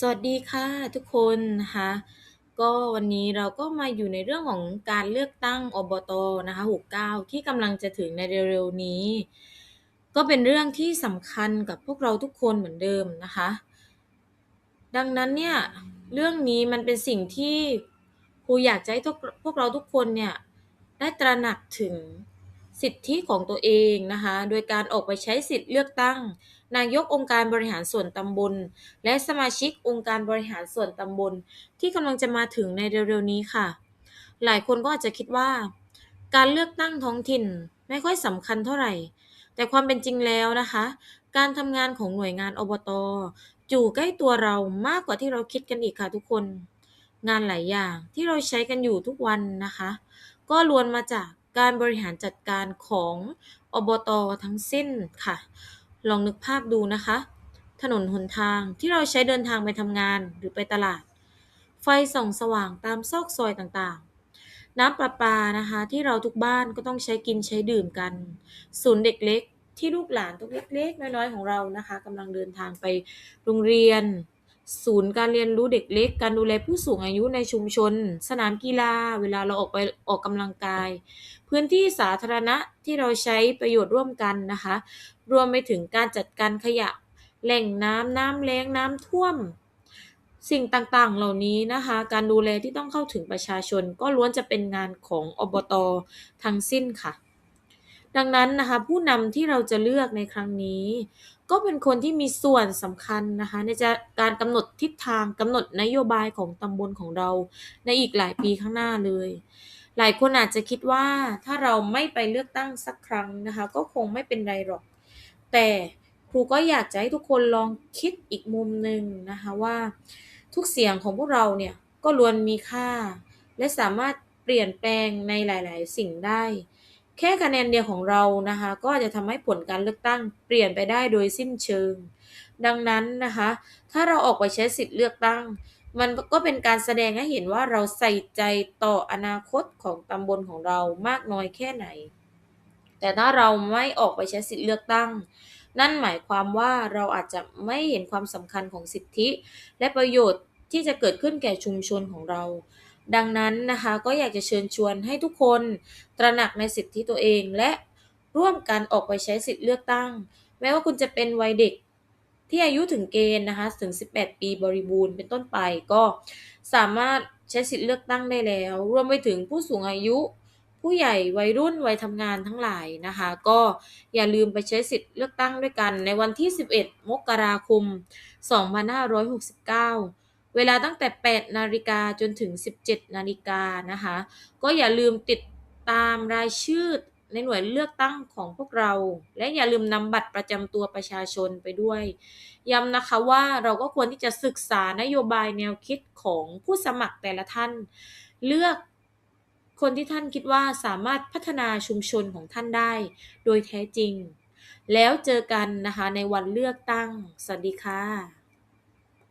สวัสดีค่ะทุกคนนะคะ ก็วันนี้เราก็มาอยู่ในเรื่องของการเลือกตั้งอบตนะคะ69 ที่กำลังจะถึงในเร็วๆนี้ ก็เป็นเรื่องที่สำคัญกับพวกเราทุกคนเหมือนเดิมนะคะ ดังนั้นเนี่ยเรื่องนี้มันเป็นสิ่งที่ครูอยากจะให้ทุกพวกเราทุกคนเนี่ยได้ตระหนักถึง สิทธิของตัวเองนะคะ โดยการออกไปใช้สิทธิเลือกตั้ง นายกองค์การบริหารส่วนตำบล และสมาชิกองค์การบริหารส่วนตำบล ที่กำลังจะมาถึงในเร็วๆนี้ค่ะ หลายคนก็อาจจะคิดว่า การเลือกตั้งท้องถิ่นไม่ค่อยสำคัญเท่าไหร่ แต่ความเป็นจริงแล้วนะคะ การทำงานของหน่วยงานอบตอยู่ใกล้ตัวเรามากกว่าที่เราคิดกันอีกค่ะทุกคน งานหลายอย่างที่เราใช้กันอยู่ทุกวันนะคะ ก็ล้วนมาจาก การบริหารจัดการของอบตทั้งสิ้นค่ะ ลองนึกภาพดูนะคะ ถนนหนทางที่เราใช้เดินทางไปทำงานหรือไปตลาด ไฟส่องสว่างตามซอกซอยต่างๆ น้ำประปานะคะที่เราทุกบ้านก็ต้องใช้กินใช้ดื่มกัน ศูนย์เด็กเล็กที่ลูกหลานตัวเล็กๆ น้อยๆ ของเรานะคะกำลังเดินทางไปโรงเรียน ศูนย์การเรียนรู้เด็กเล็ก การดูแลผู้สูงอายุในชุมชน สนามกีฬา เวลาเราออกไปออกกำลังกาย พื้นที่สาธารณะที่เราใช้ประโยชน์ร่วมกันนะคะ รวมไปถึงการจัดการขยะ แหล่งน้ำน้ำแล้งน้ำท่วม สิ่งต่างๆ เหล่านี้นะคะ การดูแลที่ต้องเข้าถึงประชาชน ก็ล้วนจะเป็นงานของอบตทั้งสิ้นค่ะ ดังนั้นนะคะผู้นำที่เราจะเลือกในครั้งนี้ ก็เป็นคนที่มีส่วนสำคัญนะคะในจะการกำหนดทิศทางกำหนดนโยบายของตำบลของเรา ในอีกหลายปีข้างหน้าเลย หลายคนอาจจะคิดว่าถ้าเราไม่ไปเลือกตั้งสักครั้งนะคะ ก็คงไม่เป็นไรหรอก แต่ครูก็อยากจะให้ทุกคนลองคิดอีกมุมหนึ่งนะคะว่าทุกเสียงของพวกเราเนี่ยก็ล้วนมีค่า และสามารถเปลี่ยนแปลงในหลาย ๆ สิ่งได้ แค่คะแนนเดียวของเรานะคะ ก็จะทำให้ผลการเลือกตั้งเปลี่ยนไปได้โดยสิ้นเชิง ดังนั้นนะคะ ถ้าเราออกไปใช้สิทธิ์เลือกตั้ง มันก็เป็นการแสดงให้เห็นว่าเราใส่ใจต่ออนาคตของตำบลของเรามากน้อยแค่ไหน แต่ถ้าเราไม่ออกไปใช้สิทธิ์เลือกตั้ง นั่นหมายความว่าเราอาจจะไม่เห็นความสำคัญของสิทธิ และประโยชน์ที่จะเกิดขึ้นแก่ชุมชนของเรา ดังนั้นนะคะก็อยากจะเชิญชวนให้ทุกคนตระหนักในสิทธิตัวเอง และร่วมกันออกไปใช้สิทธิ์เลือกตั้ง แม้ว่าคุณจะเป็นวัยเด็กที่อายุถึงเกณฑ์นะคะถึง 18 ปีบริบูรณ์เป็นต้นไปก็สามารถใช้สิทธิ์เลือกตั้งได้แล้ว รวมไปถึงผู้สูงอายุ ผู้ใหญ่วัยรุ่นวัยทำงานทั้งหลายนะคะ ก็อย่าลืมไปใช้สิทธิ์เลือกตั้งด้วยกันในวันที่ 11 มกราคม 2569 เวลาตั้งแต่ 8 นาฬิกาจนถึง 17 นาฬิกานะคะ ก็อย่าลืมติดตามรายชื่อในหน่วยเลือกตั้งของพวกเรา และอย่าลืมนำบัตรประจำตัวประชาชนไปด้วย ย้ำนะคะว่าเราก็ควรที่จะศึกษานโยบายแนวคิดของผู้สมัครแต่ละท่าน เลือกคนที่ท่านคิดว่าสามารถพัฒนาชุมชนของท่านได้ โดยแท้จริง แล้วเจอกันนะคะในวันเลือกตั้ง สวัสดีค่ะ